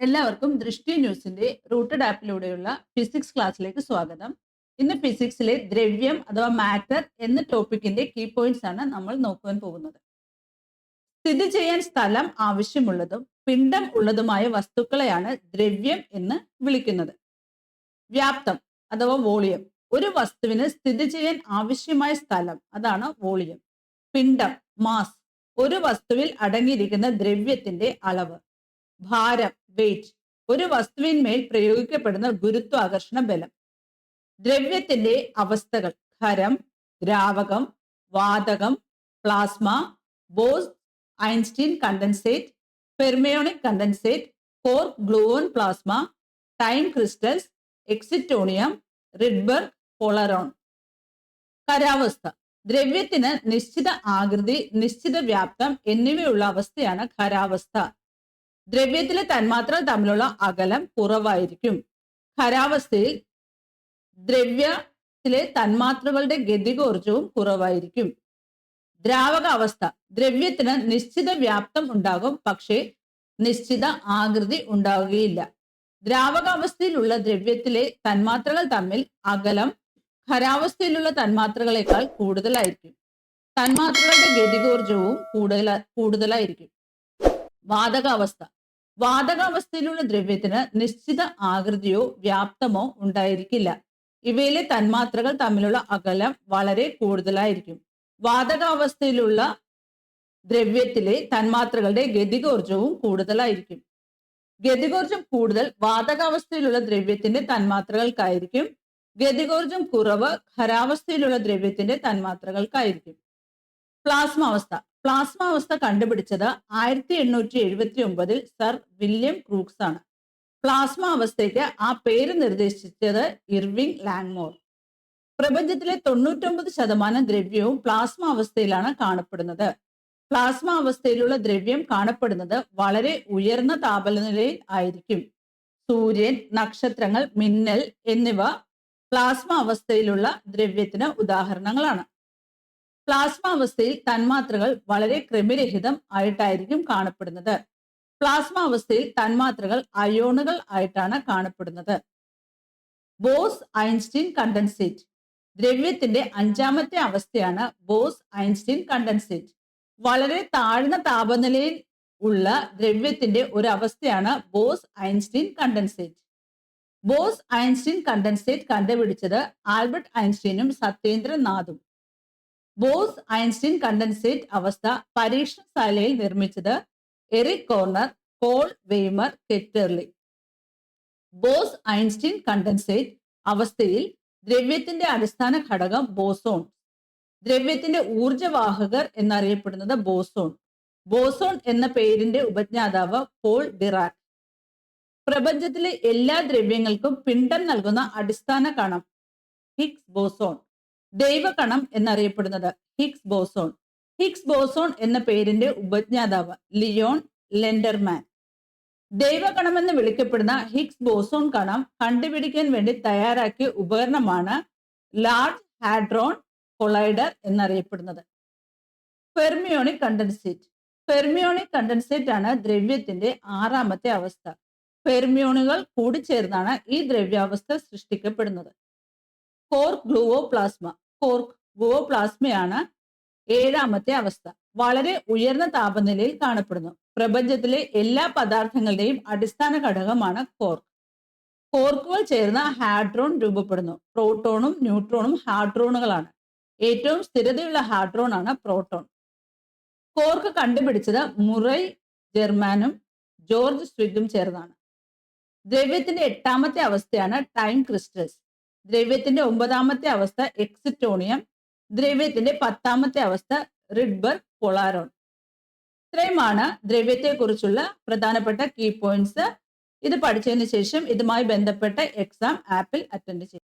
എല്ലാവർക്കും ദൃഷ്ടി ന്യൂസിന്റെ റൂട്ടഡ് ആപ്പിലൂടെയുള്ള ഫിസിക്സ് ക്ലാസ്സിലേക്ക് സ്വാഗതം. ഇന്ന് ഫിസിക്സിലെ ദ്രവ്യം അഥവാ മാറ്റർ എന്ന ടോപ്പിക്കിന്റെ കീ പോയിന്റ്സ് ആണ് നമ്മൾ നോക്കുവാൻ പോകുന്നത്. സ്ഥിതി ചെയ്യാൻ സ്ഥലം ആവശ്യമുള്ളതും പിണ്ഡം ഉള്ളതുമായ വസ്തുക്കളെയാണ് ദ്രവ്യം എന്ന് വിളിക്കുന്നത്. വ്യാപ്തം അഥവാ വോളിയം. ഒരു വസ്തുവിന് സ്ഥിതി ചെയ്യാൻ ആവശ്യമായ സ്ഥലം അതാണ് വോളിയം. പിണ്ഡം മാസ്. ഒരു വസ്തുവിൽ അടങ്ങിയിരിക്കുന്ന ദ്രവ്യത്തിന്റെ അളവ്. ഭാരം വെയിറ്റ് ഒരു വസ്തുവിന്മേൽ പ്രയോഗിക്കപ്പെടുന്ന ഗുരുത്വാകർഷണ ബലം. ദ്രവ്യത്തിന്റെ അവസ്ഥകൾ ഖരം ദ്രാവകം വാതകം plasma Bose Einstein condensate fermionic condensate quark gluon plasma time crystals excitonium Rydberg polaron ഖരാവസ്ഥ ദ്രവ്യത്തിന് നിശ്ചിത ആകൃതി നിശ്ചിത വ്യാപ്തം എന്നിവയുള്ള അവസ്ഥയാണ് ഖരാവസ്ഥ ദ്രവ്യത്തിലെ തന്മാത്ര തമ്മിലുള്ള അകലം കുറവായിരിക്കും. ഖരാവസ്ഥയിൽ ദ്രവ്യത്തിലെ തന്മാത്രകളുടെ ഗതികോർജവും കുറവായിരിക്കും. ദ്രാവകാവസ്ഥ ദ്രവ്യത്തിന് നിശ്ചിത വ്യാപ്തം ഉണ്ടാകും പക്ഷേ നിശ്ചിത ആകൃതി ഉണ്ടാവുകയില്ല ദ്രാവകാവസ്ഥയിലുള്ള ദ്രവ്യത്തിലെ തന്മാത്രകൾ തമ്മിൽ അകലം ഖരാവസ്ഥയിലുള്ള തന്മാത്രകളെക്കാൾ കൂടുതലായിരിക്കും. തന്മാത്രകളുടെ ഗതികോർജവും കൂടുതൽ കൂടുതലായിരിക്കും. വാതകാവസ്ഥ വാതകാവസ്ഥയിലുള്ള ദ്രവ്യത്തിന് നിശ്ചിത ആകൃതിയോ വ്യാപ്തമോ ഉണ്ടായിരിക്കില്ല. ഇവയിലെ തന്മാത്രകൾ തമ്മിലുള്ള അകലം വളരെ കൂടുതലായിരിക്കും. വാതകാവസ്ഥയിലുള്ള ദ്രവ്യത്തിലെ തന്മാത്രകളുടെ ഗതികോർജവും കൂടുതലായിരിക്കും. ഗതികോർജം കൂടുതൽ വാതകാവസ്ഥയിലുള്ള ദ്രവ്യത്തിന്റെ തന്മാത്രകൾക്കായിരിക്കും. ഗതികോർജം കുറവ് ഖരാവസ്ഥയിലുള്ള ദ്രവ്യത്തിന്റെ തന്മാത്രകൾക്കായിരിക്കും. പ്ലാസ്മ അവസ്ഥ പ്ലാസ്മ അവസ്ഥ കണ്ടുപിടിച്ചത് ആയിരത്തി എണ്ണൂറ്റി എഴുപത്തി ഒമ്പതിൽ സർ വില്യം ക്രൂക്സ് ആണ് പ്ലാസ്മ അവസ്ഥയ്ക്ക് ആ പേര് നിർദ്ദേശിച്ചത് ഇർവിംഗ് ലാൻഡ്മോർ പ്രപഞ്ചത്തിലെ തൊണ്ണൂറ്റൊമ്പത് ശതമാനം ദ്രവ്യവും പ്ലാസ്മ അവസ്ഥയിലാണ് കാണപ്പെടുന്നത്. പ്ലാസ്മ അവസ്ഥയിലുള്ള ദ്രവ്യം കാണപ്പെടുന്നത് വളരെ ഉയർന്ന താപനിലയിൽ ആയിരിക്കും. സൂര്യൻ നക്ഷത്രങ്ങൾ മിന്നൽ എന്നിവ പ്ലാസ്മ അവസ്ഥയിലുള്ള ദ്രവ്യത്തിന് ഉദാഹരണങ്ങളാണ്. പ്ലാസ്മ അവസ്ഥയിൽ തന്മാത്രകൾ വളരെ ക്രമരഹിതം ആയിട്ടായിരിക്കും കാണപ്പെടുന്നത്. പ്ലാസ്മ അവസ്ഥയിൽ തന്മാത്രകൾ അയോണുകൾ ആയിട്ടാണ് കാണപ്പെടുന്നത്. ബോസ് ഐൻസ്റ്റീൻ കണ്ടൻസേറ്റ് ദ്രവ്യത്തിന്റെ അഞ്ചാമത്തെ അവസ്ഥയാണ് ബോസ് ഐൻസ്റ്റീൻ കണ്ടൻസേറ്റ് വളരെ താഴ്ന്ന താപനിലയിൽ ഉള്ള ദ്രവ്യത്തിന്റെ ഒരു അവസ്ഥയാണ് Bose Einstein condensate Bose Einstein condensate കണ്ടുപിടിച്ചത് ആൽബർട്ട് ഐൻസ്റ്റീനും സത്യേന്ദ്രനാഥും. ബോസ് ഐൻസ്റ്റീൻ കണ്ടൻസേറ്റ് അവസ്ഥ പരീക്ഷണശാലയിൽ നിർമ്മിച്ചത് Eric Cornell Paul Wieman Ketterle. Bose Einstein condensate അവസ്ഥയിൽ ദ്രവ്യത്തിന്റെ അടിസ്ഥാന ഘടകം ബോസോൺ. ദ്രവ്യത്തിന്റെ ഊർജവാഹകർ എന്നറിയപ്പെടുന്നത് ബോസോൺ. ബോസോൺ എന്ന പേരിന്റെ ഉപജ്ഞാതാവ് പോൾ ഡിറാക് പ്രപഞ്ചത്തിലെ എല്ലാ ദ്രവ്യങ്ങൾക്കും പിണ്ഡം നൽകുന്ന അടിസ്ഥാന കണം ഹിഗ്സ് ബോസോൺ. ദൈവകണം എന്നറിയപ്പെടുന്നത് ഹിഗ്സ് ബോസോൺ. ഹിഗ്സ് ബോസോൺ എന്ന പേരിന്റെ ഉപജ്ഞാതാവ് ലിയോൺ ലെൻഡർമാൻ. ദൈവകണമെന്ന് വിളിക്കപ്പെടുന്ന ഹിഗ്സ് ബോസോൺ കണം കണ്ടുപിടിക്കാൻ വേണ്ടി തയ്യാറാക്കിയ ഉപകരണമാണ് ലാർജ് ഹാഡ്രോൺ കൊളൈഡർ എന്നറിയപ്പെടുന്നത്. Fermionic condensate. ഫെർമിയോണിക് കണ്ടൻസേറ്റ് ആണ് ദ്രവ്യത്തിന്റെ ആറാമത്തെ അവസ്ഥ. ഫെർമിയോണുകൾ കൂടിച്ചേർന്നാണ് ഈ ദ്രവ്യാവസ്ഥ സൃഷ്ടിക്കപ്പെടുന്നത്. Quark gluon plasma quark gluon പ്ലാസ്മയാണ് ഏഴാമത്തെ അവസ്ഥ. വളരെ ഉയർന്ന താപനിലയിൽ കാണപ്പെടുന്നു. പ്രപഞ്ചത്തിലെ എല്ലാ പദാർത്ഥങ്ങളുടെയും അടിസ്ഥാന ഘടകമാണ് കോർക്ക് കോർക്കുകൾ ചേർന്ന ഹാഡ്രോൺ രൂപപ്പെടുന്നു. പ്രോട്ടോണും ന്യൂട്രോണും ഹാഡ്രോണുകളാണ്. ഏറ്റവും സ്ഥിരതയുള്ള ഹാഡ്രോൺ ആണ് പ്രോട്ടോൺ. കോർക്ക് കണ്ടുപിടിച്ചത് മുറൈ ജെർമാനും ജോർജ് സ്വിഗും ചേർന്നാണ്. ദ്രവ്യത്തിന്റെ എട്ടാമത്തെ അവസ്ഥയാണ് ടൈം ക്രിസ്റ്റൽസ്. ദ്രവ്യത്തിന്റെ ഒമ്പതാമത്തെ അവസ്ഥ എക്സിറ്റോണിയം ദ്രവ്യത്തിന്റെ പത്താമത്തെ അവസ്ഥ റിഡ്ബർഗ് പൊളാരോൺ ഇത്രയുമാണ് ദ്രവ്യത്തെക്കുറിച്ചുള്ള പ്രധാനപ്പെട്ട കീ പോയിന്റ്സ് ഇത് പഠിച്ചതിന് ശേഷം ഇതുമായി ബന്ധപ്പെട്ട എക്സാം ആപ്പിൽ അറ്റൻഡ് ചെയ്യും.